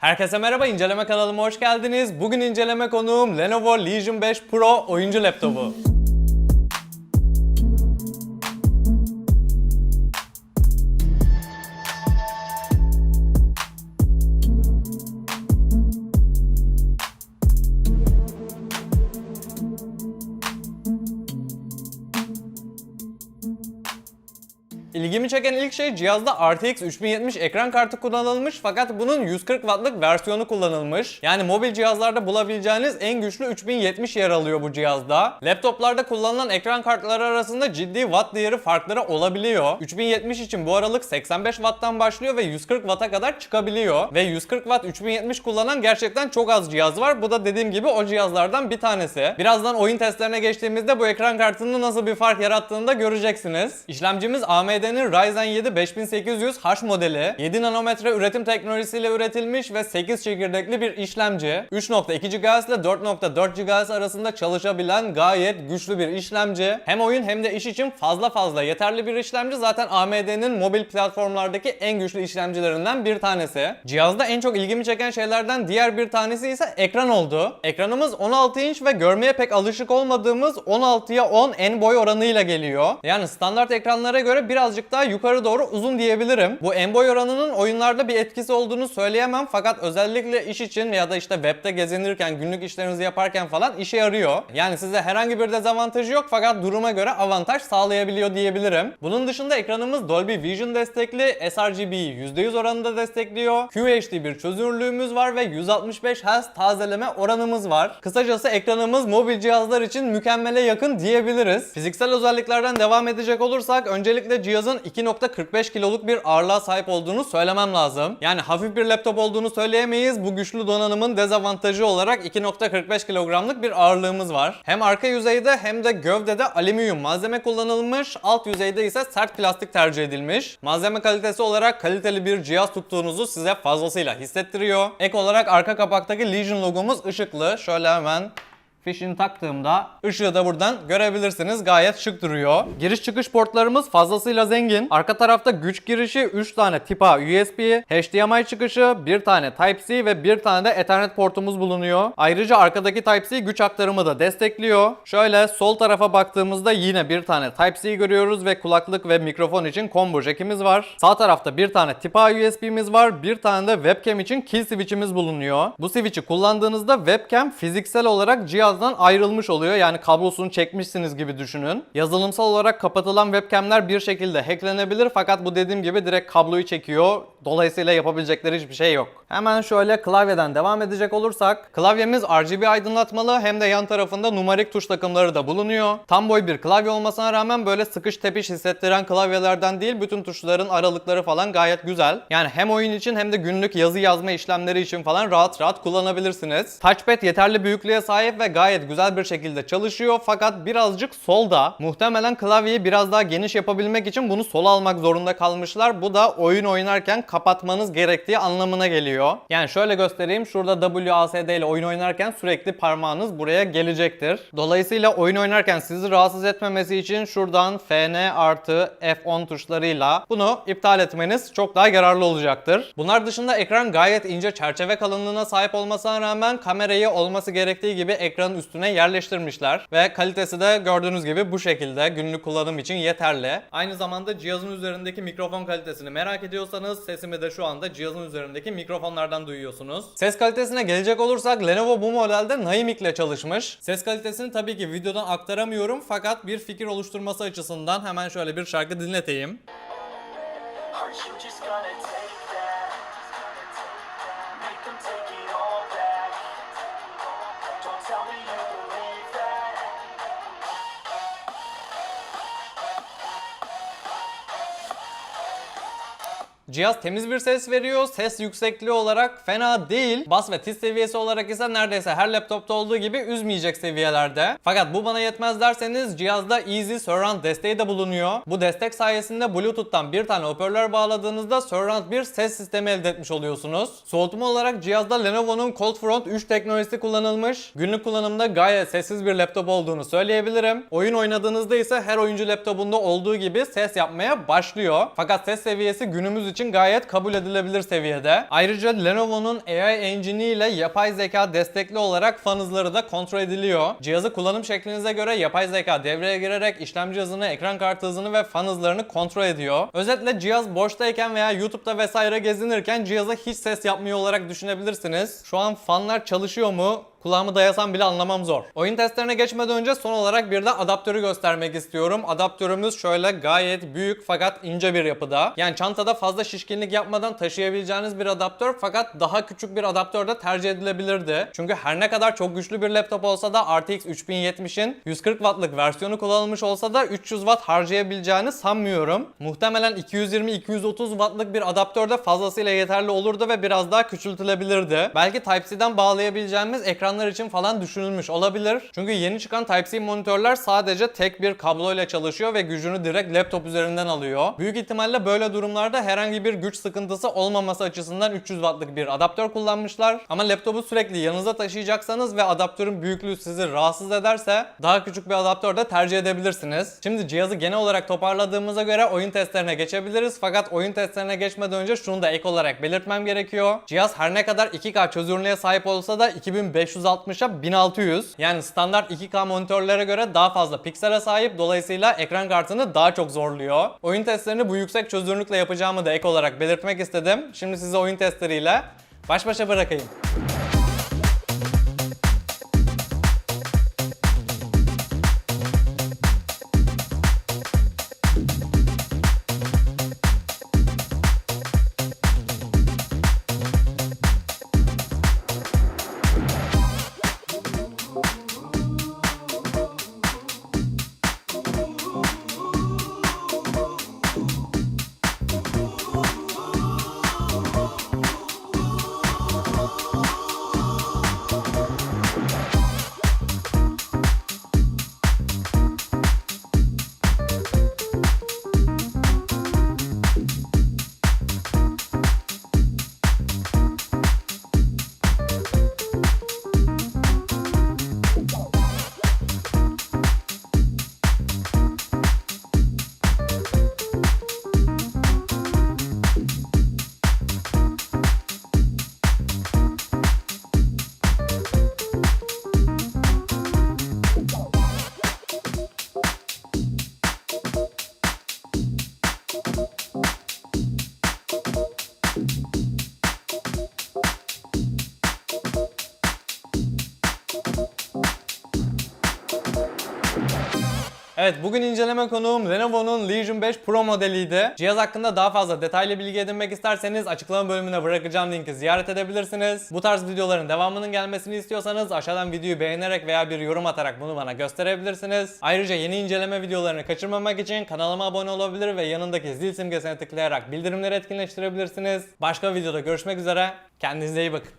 Herkese merhaba, inceleme kanalıma hoş geldiniz. Bugün inceleme konuğum Lenovo Legion 5 Pro oyuncu laptopu. İlgimi çeken ilk şey cihazda RTX 3070 ekran kartı kullanılmış fakat bunun 140 wattlık versiyonu kullanılmış. Yani mobil cihazlarda bulabileceğiniz en güçlü 3070 yer alıyor bu cihazda. Laptoplarda kullanılan ekran kartları arasında ciddi watt değeri farkları olabiliyor. 3070 için bu aralık 85 watttan başlıyor ve 140 watt'a kadar çıkabiliyor. Ve 140 watt 3070 kullanan gerçekten çok az cihaz var. Bu da dediğim gibi o cihazlardan bir tanesi. Birazdan oyun testlerine geçtiğimizde bu ekran kartının nasıl bir fark yarattığını da göreceksiniz. İşlemcimiz AMD'nin Ryzen 7 5800H modeli. 7 nanometre üretim teknolojisiyle üretilmiş ve 8 çekirdekli bir işlemci. 3.2 GHz ile 4.4 GHz arasında çalışabilen gayet güçlü bir işlemci. Hem oyun hem de iş için fazla fazla yeterli bir işlemci. Zaten AMD'nin mobil platformlardaki en güçlü işlemcilerinden bir tanesi. Cihazda en çok ilgimi çeken şeylerden diğer bir tanesi ise ekran oldu. Ekranımız 16 inç ve görmeye pek alışık olmadığımız 16'ya 10 en boy oranıyla geliyor. Yani standart ekranlara göre birazcık daha yukarı doğru uzun diyebilirim. Bu en boy oranının oyunlarda bir etkisi olduğunu söyleyemem fakat özellikle iş için ya da işte webde gezinirken, günlük işlerinizi yaparken falan işe yarıyor. Yani size herhangi bir dezavantajı yok fakat duruma göre avantaj sağlayabiliyor diyebilirim. Bunun dışında ekranımız Dolby Vision destekli, sRGB'yi %100 oranında destekliyor. QHD bir çözünürlüğümüz var ve 165 Hz tazeleme oranımız var. Kısacası ekranımız mobil cihazlar için mükemmele yakın diyebiliriz. Fiziksel özelliklerden devam edecek olursak öncelikle cihazın 2.45 kiloluk bir ağırlığa sahip olduğunu söylemem lazım. Yani hafif bir laptop olduğunu söyleyemeyiz. Bu güçlü donanımın dezavantajı olarak 2.45 kilogramlık bir ağırlığımız var. Hem arka yüzeyde hem de gövdede alüminyum malzeme kullanılmış. Alt yüzeyde ise sert plastik tercih edilmiş. Malzeme kalitesi olarak kaliteli bir cihaz tuttuğunuzu size fazlasıyla hissettiriyor. Ek olarak arka kapaktaki Legion logomuz ışıklı. Şöyle hemen Fişini taktığımda ışığı da buradan görebilirsiniz. Gayet şık duruyor. Giriş çıkış portlarımız fazlasıyla zengin. Arka tarafta güç girişi 3 tane tip A USB, HDMI çıkışı, 1 tane Type-C ve 1 tane de Ethernet portumuz bulunuyor. Ayrıca arkadaki Type-C güç aktarımı da destekliyor. Şöyle sol tarafa baktığımızda yine bir tane Type-C görüyoruz ve kulaklık ve mikrofon için combo jackimiz var. Sağ tarafta bir tane tip A USB'miz var. Bir tane de webcam için kill switch'imiz bulunuyor. Bu switch'i kullandığınızda webcam fiziksel olarak cihazdan ayrılmış oluyor. Yani kablosunu çekmişsiniz gibi düşünün. Yazılımsal olarak kapatılan webcamler bir şekilde hacklenebilir fakat bu dediğim gibi direkt kabloyu çekiyor. Dolayısıyla yapabilecekleri hiçbir şey yok. Hemen şöyle klavyeden devam edecek olursak klavyemiz RGB aydınlatmalı hem de yan tarafında numarik tuş takımları da bulunuyor. Tam boy bir klavye olmasına rağmen böyle sıkış tepiş hissettiren klavyelerden değil bütün tuşların aralıkları falan gayet güzel. Yani hem oyun için hem de günlük yazı yazma işlemleri için falan rahat rahat kullanabilirsiniz. Touchpad yeterli büyüklüğe sahip ve gayet güzel bir şekilde çalışıyor fakat birazcık solda. Muhtemelen klavyeyi biraz daha geniş yapabilmek için bunu sola almak zorunda kalmışlar. Bu da oyun oynarken kapatmanız gerektiği anlamına geliyor. Yani şöyle göstereyim. Şurada WASD ile oyun oynarken sürekli parmağınız buraya gelecektir. Dolayısıyla oyun oynarken sizi rahatsız etmemesi için şuradan FN artı F10 tuşlarıyla bunu iptal etmeniz çok daha yararlı olacaktır. Bunlar dışında ekran gayet ince çerçeve kalınlığına sahip olmasına rağmen kamerayı olması gerektiği gibi ekranın üstüne yerleştirmişler. Ve kalitesi de gördüğünüz gibi bu şekilde günlük kullanım için yeterli. Aynı zamanda cihazın üzerindeki mikrofon kalitesini merak ediyorsanız sesimi de şu anda cihazın üzerindeki mikrofonlardan duyuyorsunuz. Ses kalitesine gelecek olursak Lenovo bu modelde Naimic ile çalışmış. Ses kalitesini tabii ki videodan aktaramıyorum fakat bir fikir oluşturması açısından hemen şöyle bir şarkı dinleteyim. Aren't you just gonna Cihaz temiz bir ses veriyor. Ses yüksekliği olarak fena değil. Bas ve tiz seviyesi olarak ise neredeyse her laptopta olduğu gibi üzmeyecek seviyelerde. Fakat bu bana yetmez derseniz cihazda Easy Surround desteği de bulunuyor. Bu destek sayesinde Bluetooth'tan bir tane hoparlör bağladığınızda Surround bir ses sistemi elde etmiş oluyorsunuz. Soğutma olarak cihazda Lenovo'nun Cold Front 3 teknolojisi kullanılmış. Günlük kullanımda gayet sessiz bir laptop olduğunu söyleyebilirim. Oyun oynadığınızda ise her oyuncu laptopunda olduğu gibi ses yapmaya başlıyor. Fakat ses seviyesi günümüz için için gayet kabul edilebilir seviyede. Ayrıca Lenovo'nun AI Engine ile yapay zeka destekli olarak fan hızları da kontrol ediliyor. Cihazı kullanım şeklinize göre yapay zeka devreye girerek işlemci hızını, ekran kartı hızını ve fan hızlarını kontrol ediyor. Özetle cihaz boştayken veya YouTube'da vesaire gezinirken cihaza hiç ses yapmıyor olarak düşünebilirsiniz. Şu an fanlar çalışıyor mu? Kulağımı dayasam bile anlamam zor. Oyun testlerine geçmeden önce son olarak bir de adaptörü göstermek istiyorum. Adaptörümüz şöyle gayet büyük fakat ince bir yapıda. Yani çantada fazla şişkinlik yapmadan taşıyabileceğiniz bir adaptör fakat daha küçük bir adaptör de tercih edilebilirdi. Çünkü her ne kadar çok güçlü bir laptop olsa da RTX 3070'in 140 wattlık versiyonu kullanılmış olsa da 300 watt harcayabileceğini sanmıyorum. Muhtemelen 220-230 wattlık bir adaptör de fazlasıyla yeterli olurdu ve biraz daha küçültülebilirdi. Belki Type-C'den bağlayabileceğimiz ekranlar için falan düşünülmüş olabilir. Çünkü yeni çıkan Type-C monitörler sadece tek bir kabloyla çalışıyor ve gücünü direkt laptop üzerinden alıyor. Büyük ihtimalle böyle durumlarda herhangi bir güç sıkıntısı olmaması açısından 300 wattlık bir adaptör kullanmışlar. Ama laptopu sürekli yanınıza taşıyacaksanız ve adaptörün büyüklüğü sizi rahatsız ederse daha küçük bir adaptör de tercih edebilirsiniz. Şimdi cihazı genel olarak toparladığımıza göre oyun testlerine geçebiliriz. Fakat oyun testlerine geçmeden önce şunu da ek olarak belirtmem gerekiyor. Cihaz her ne kadar 2K çözünürlüğe sahip olsa da 2560'a 1600. Yani standart 2K monitörlere göre daha fazla piksele sahip. Dolayısıyla ekran kartını daha çok zorluyor. Oyun testlerini bu yüksek çözünürlükle yapacağımı da ek olarak belirtmek istedim. Şimdi size oyun testleriyle baş başa bırakayım. Evet bugün inceleme konuğum Lenovo'nun Legion 5 Pro modeliydi. Cihaz hakkında daha fazla detaylı bilgi edinmek isterseniz açıklama bölümüne bırakacağım linki ziyaret edebilirsiniz. Bu tarz videoların devamının gelmesini istiyorsanız aşağıdan videoyu beğenerek veya bir yorum atarak bunu bana gösterebilirsiniz. Ayrıca yeni inceleme videolarını kaçırmamak için kanalıma abone olabilir ve yanındaki zil simgesine tıklayarak bildirimleri etkinleştirebilirsiniz. Başka videoda görüşmek üzere. Kendinize iyi bakın.